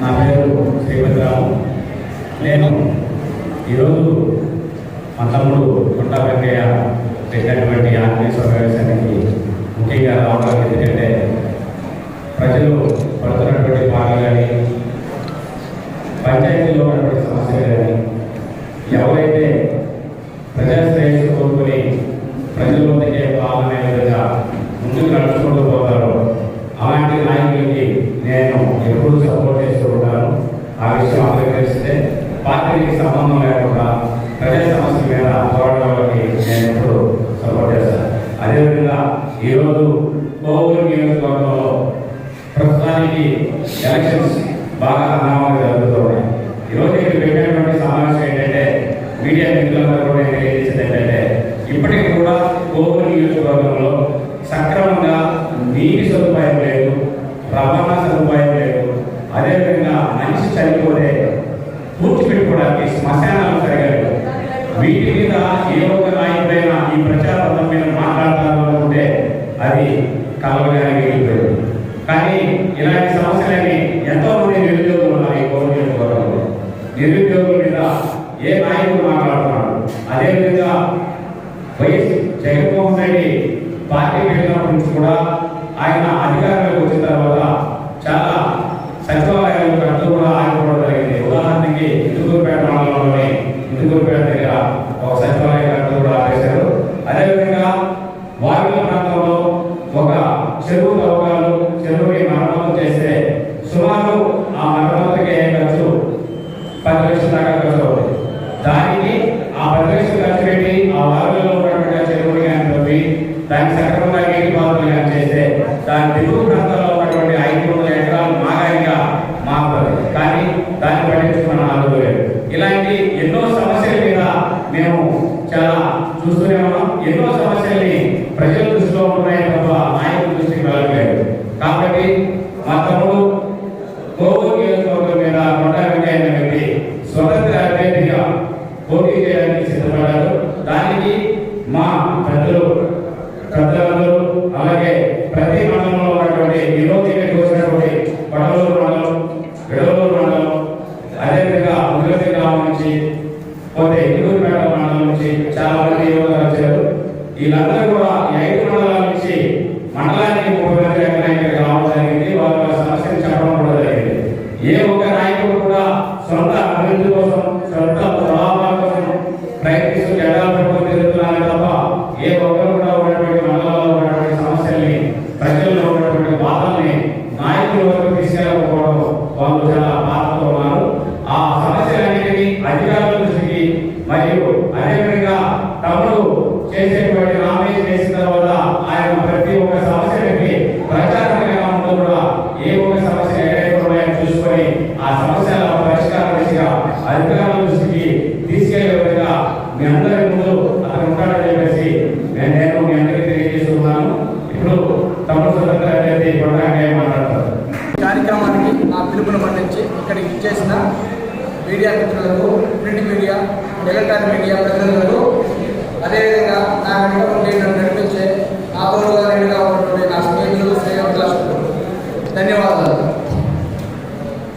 నా పేరు శ్రీపతిరావు నేను ఈరోజు మా తమ్ముడు కొండా వెంకయ్య పెట్టినటువంటి ఆత్మీయ సమావేశానికి ముఖ్యంగా రావడం ఎందుకంటే ప్రజలు పడుతున్నటువంటి బాధలు కానీ పంచాయతీలో ఉన్నటువంటి సమస్యలు కానీ ఎవరైతే ఈరోజు కోవూరు నియోజకవర్గంలో ప్రస్తుతానికి ఎలక్షన్స్ బాగా హంగామాలు జరుగుతూ ఉన్నాయి. ఈరోజు ఇక్కడ పెట్టినటువంటి సమావేశం ఏంటంటే మీడియా మిత్రులందరూ కూడా తెలియజేసేది ఏంటంటే ఇప్పటికి కూడా కోవూరు నియోజకవర్గంలో సక్రమంగా నీటి సదుపాయం లేదు రవాణా సదుపాయం లేదు అదేవిధంగా మనిషి చనిపోతే పూర్తి పెట్టుకోవడానికి శ్మశానాలు సరిగా వీటి మీద ఏ ఒక్క నాయకుడైనా ఈ ప్రచారం మీద మాట్లాడతారు? అది కలవగానే వెళ్ళిపోయింది కానీ ఇలాంటి సమస్యలని ఎంతో మంది నిరుద్యోగులు ఉన్నారు ఈ కోవిడ్ నియోజకవర్గంలో నిరుద్యోగుల మీద ఏ నాయకుడు మాట్లాడుతున్నాడు? అదేవిధంగా వైఎస్ కానీ దాన్ని పట్టించుకున్న నాలుగు లేదు ఇలాంటి ఎన్నో సమస్యల మీద మేము చాలా చూస్తూనే ఉన్నాం. ఎన్నో సమస్యల్ని ప్రజల దృష్టిలో ఉన్నాయి తప్ప నాయకుల దృష్టికి వెళ్ళట్లేదు. కాబట్టి మా తమ్ముడు కోవూరు నియోజకవర్గం మీద కొండ వెంకయ్య అనే వ్యక్తి స్వతంత్ర అభ్యర్థిగా పోటీ చేయడానికి సిద్ధపడ్డారు దానికి మా మీడియా మిత్రులకు ప్రింట్ మీడియా ఎలక్ట్రానిక్ మీడియా ప్రతినిధులకు అదేవిధంగా నా వెంట ఉండి నన్ను నడిపించే నా తోడుగా ఉన్నటువంటి నా స్నేహితులు శ్రేయోభిలాషులకు ధన్యవాదాలు.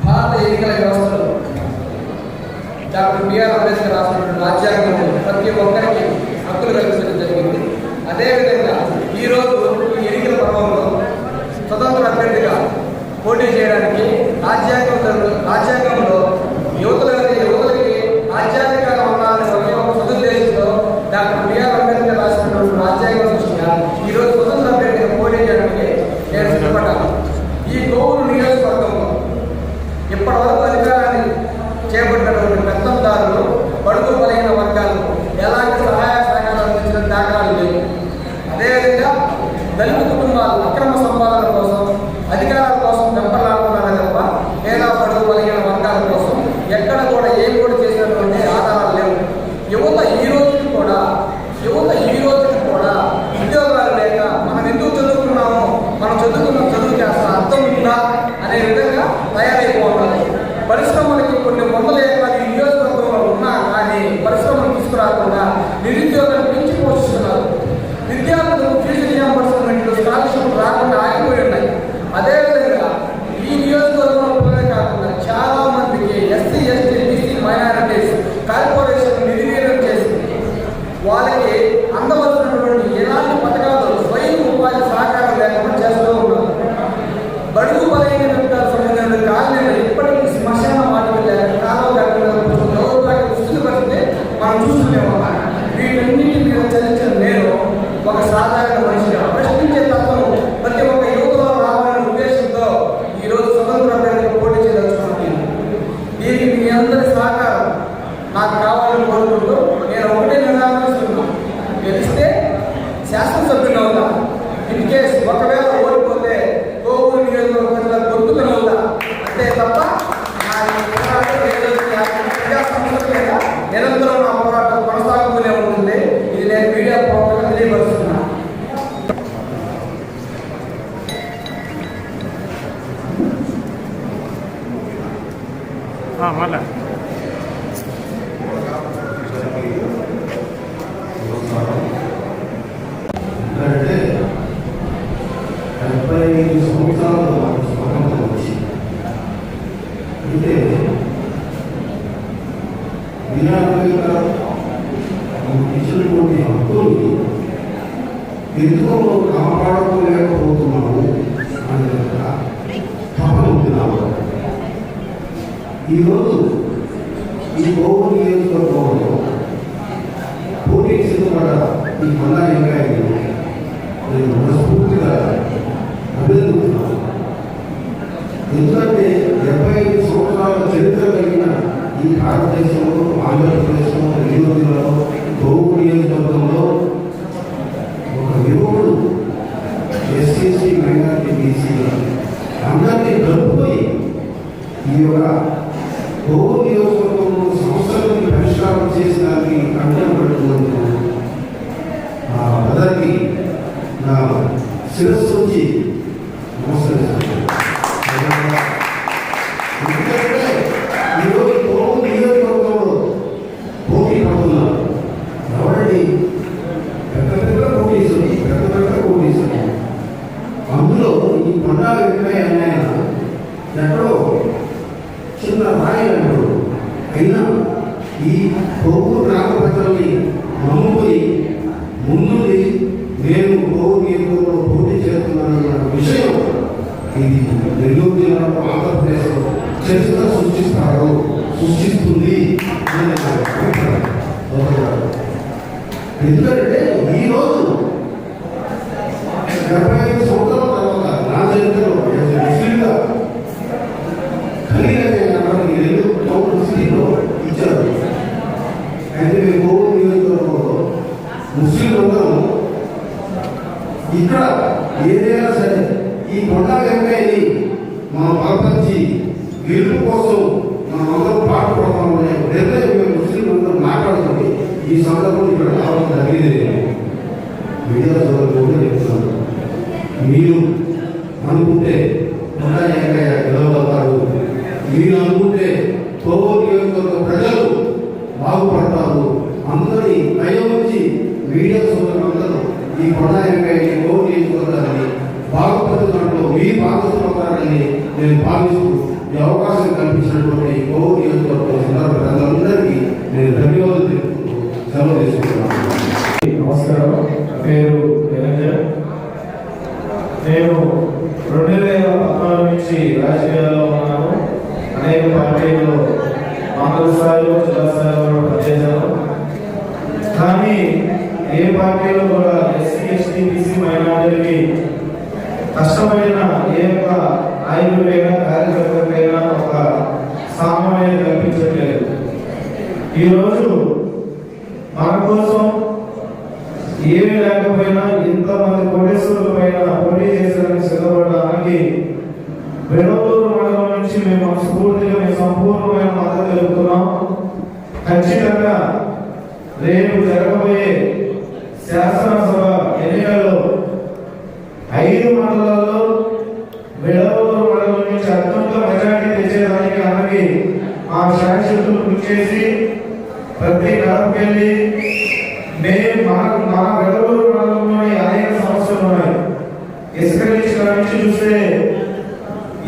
భారత ఎన్నికల వ్యవస్థలో డాక్టర్ బిఆర్ అంబేద్కర్ రాసినటువంటి రాజ్యాంగంలో ప్రతి ఒక్కరికి హక్కులు కల్పించడం జరిగింది. అదేవిధంగా ఈరోజు ఈ ఎన్నికల పర్వంలో స్వతంత్ర అభ్యర్థిగా పోటీ చేయడానికి రాజ్యాంగం రాజ్యాంగం యువతులకి యువతులకి రాజ్యాంగంగా ఉండాలని ఒకే ఒక సదుద్దేశంతో డాక్టర్ బిఆర్ అంబేద్కర్ రాసినటువంటి రాజ్యాంగం దృష్ట్యా ఈరోజు స్వతంత్ర అభ్యర్థిగా పోటీ చేయడానికి నేను సిద్ధపడ్డాను ఈ కోవూరు నియోజకవర్గంలో ఇప్పటి వరకు అధికారాన్ని చేపట్టినటువంటి పెత్తందారులు బడుగు బలైన వర్గాలకు ఎలాంటి సహాయ సహకారాలు అందించిన దాఖలాలు లేవు అదేవిధంగా దళిత కుటుంబాలు అక్రమ సంపాదన కోసం అధికారాల సాధారణ ప్రశ్నించే తత్వం ప్రతి ఒక్క యువతలో రావాలనే ఉద్దేశంతో ఈరోజు స్వతంత్ర పోటీ చేయదలుచుకున్నాను దీనికి మీ అందరి సహకారం నాకు కావాలని కోరుకుంటూ నేను ఒకటే నిర్ణయిస్తున్నాను గెలిస్తే శాసనసభ్యులు అవుతా. ఇన్ కేస్ ఒకవేళ ఓడిపోతే కోవూరు నియోజకవర్గంలో గొంతుకుని అవుతా. అంతే తప్ప నా ఈ పోరాటం ఏదైతే ప్రజా సమస్యల మీద నిరంతరం నా పోరాటం కొనసాగుతూనే ఉంటుంది ఇది నేను మీడియా ప్రవర్తన తెలియపరుస్తున్నాను మళ్ళా ఎందుకంటే డెబ్బై ఐదు సంవత్సరాలు మాకు స్వాతంత్రం వచ్చింది అంటే వినాయక ఇచ్చినటువంటి హక్కుల్ని ఎందుకు కాపాడుకోలేకపోతున్నాము అనే ఒక తపన ఉంది నాకు ఈరోజు ఈ కోవూరు నియోజకవర్గంలో పోటీ సిద్ధపడ్డ ఈ మల్లా వెంకయ్యని నేను మనస్ఫూర్తిగా అభినందిస్తున్నాను ఎందుకంటే డెబ్బై ఐదు సంవత్సరాల చరిత్ర కలిగిన ఈ భారతదేశంలో అందులో ఈ కొండా విక్రయాన్ని ఎక్కడో చిన్న రాయి అంటాడు అయినా ఈ పోగు గ్రామ నమ్ముకుని నమ్ముకొని ముందుండి నేను కోవూరు నియోజకవర్గంలో పోటీ చేస్తున్నానన్న విషయం ఇది నెల్లూరు జిల్లాలో ఆంధ్రప్రదేశ్లో చరిత్ర సృష్టిస్తారు సృష్టిస్తుంది అని ఎందుకంటే ఈరోజు డెబ్బై ముస్లింలందరం ఇక్కడ ఏదైనా సరే ఈ కొండ వెంకయ్యని మనం బలపరిచి గెలుపు కోసం మనం అందరం పాటుపడతామనే నిర్ణయం మేము ముస్లింలందరం మాట్లాడుతుంది ఈ సందర్భం ఇక్కడ రావడం జరిగింది. మీడియా సోదరులు చెప్తున్నాను మీరు అనుకుంటే కొండ వెంకయ్య గెలవగలుగుతారు. మీరు అనుకుంటే కోవూరు నియోజకవర్గ ప్రజలు బాగుపడతారు. అందరి భయం నుంచి మీడియా సోదరులందరూ ఈ కొండ వెంకయ్య కోవూరు నియోజకవర్గాన్ని బాగుపడుతున్నట్లు మీ భాగస్వామ్యాన్ని నేను భావిస్తూ ఈ అవకాశం కల్పించినటువంటి కోవూరు నియోజకవర్గం సందర్భంగా కష్టమైన ఏ యొక్క ఆయుర్వేద కార్యకర్తకైనా ఒక స్థానం కల్పించట్లేదు ఈరోజు మన కోసం ఏమి లేకపోయినా ఇంతమంది కోటేశ్వరుల పైన పోటీ చేసేందుకు సిద్ధపడడానికి వెడవలూరు మండలం నుంచి మేము మనస్ఫూర్తిగా మేము సంపూర్ణమైన మద్దతు తెలుపుతున్నాం. ఖచ్చితంగా రేపు జరగబోయే శాసనసభ ఆ శాశ్వతను కృషి ప్రతి ప్రతి గడపకెళ్ళి మేము మన మన వెడవలూరు ప్రాంతంలోని అనేక సమస్యలు ఉన్నాయి. ఇసుక నుంచి చూస్తే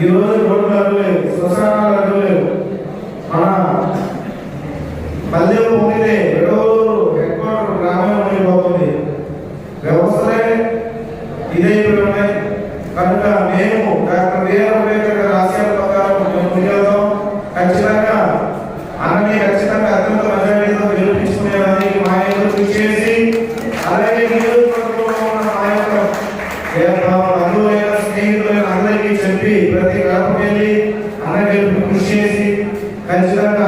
ఈరోజు రోడ్లు అడగలేవు శ్మశానాలు అడగలేవు మన పల్లె పొందితే వెడవలూరు హెడ్ క్వార్టర్ గ్రామం ఉండిపోతుంది. వ్యవస్థలే ఇదైపోయి ఉన్నాయి. కనుక విచ్చేసి అలాగే నియోజకవర్గంలో ఉన్న మా యొక్క బంధువులైన స్నేహితులైన అందరికీ చెప్పి ప్రతి గ్రామం వెళ్ళి అన్న కృషి చేసి ఖచ్చితంగా